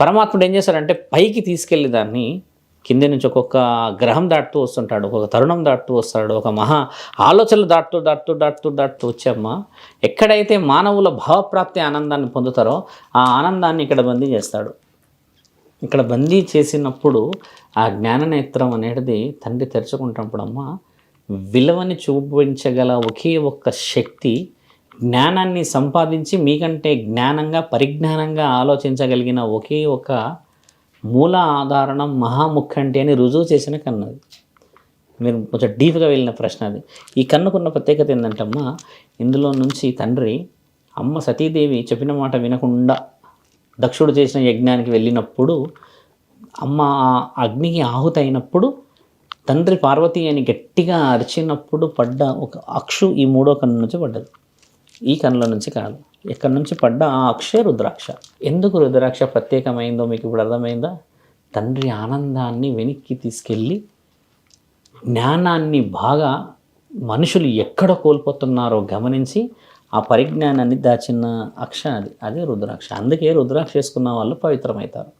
పరమాత్ముడు ఏం చేశాడంటే పైకి తీసుకెళ్ళి దాన్ని కింద నుంచి ఒక్కొక్క గ్రహం దాటుతూ వస్తుంటాడు ఒక్కొక్క తరుణం దాటుతూ వస్తాడు ఒక మహా ఆలోచనలు దాటుతూ దాటుతూ దాటుతూ దాటుతూ వచ్చామ్మా ఎక్కడైతే మానవుల భావప్రాప్తి ఆనందాన్ని పొందుతారో ఆ ఆనందాన్ని ఇక్కడ బందీ చేస్తాడు. ఇక్కడ బందీ చేసినప్పుడు ఆ జ్ఞాననేత్రం అనేది తండ్రి తెరుచుకుంటున్నప్పుడమ్మా విలువని చూపించగల ఒకే ఒక్క శక్తి జ్ఞానాన్ని సంపాదించి మీకంటే జ్ఞానంగా పరిజ్ఞానంగా ఆలోచించగలిగిన ఒకే ఒక మూల ఆధారణం మహాముఖంటి అని రుజువు చేసిన కన్నది మీరు కొంచెం డీప్గా వెళ్ళిన ప్రశ్న అది. ఈ కన్నుకున్న ప్రత్యేకత ఏంటంటమ్మా ఇందులో నుంచి తండ్రి అమ్మ సతీదేవి చెప్పిన మాట వినకుండా దక్షుడు చేసిన యజ్ఞానికి వెళ్ళినప్పుడు అమ్మ ఆ అగ్నికి ఆహుతి అయినప్పుడు తండ్రి పార్వతి అని గట్టిగా అరిచినప్పుడు పడ్డ ఒక అక్షు ఈ మూడో కన్ను నుంచి పడ్డది. ఈ కన్నుల నుంచి కాదు. ఎక్కడి నుంచి పడ్డ ఆ అక్షయ రుద్రాక్ష? ఎందుకు రుద్రాక్ష ప్రత్యేకమైందో మీకు ఇప్పుడు అర్థమైందా? తండ్రి ఆనందాన్ని వెనక్కి తీసుకెళ్ళి జ్ఞానాన్ని బాగా మనుషులు ఎక్కడ కోల్పోతున్నారో గమనించి ఆ పరిజ్ఞానాన్ని దాచిన అక్ష అది. అదే రుద్రాక్ష. అందుకే రుద్రాక్ష వేసుకున్న వాళ్ళు పవిత్రమవుతారు.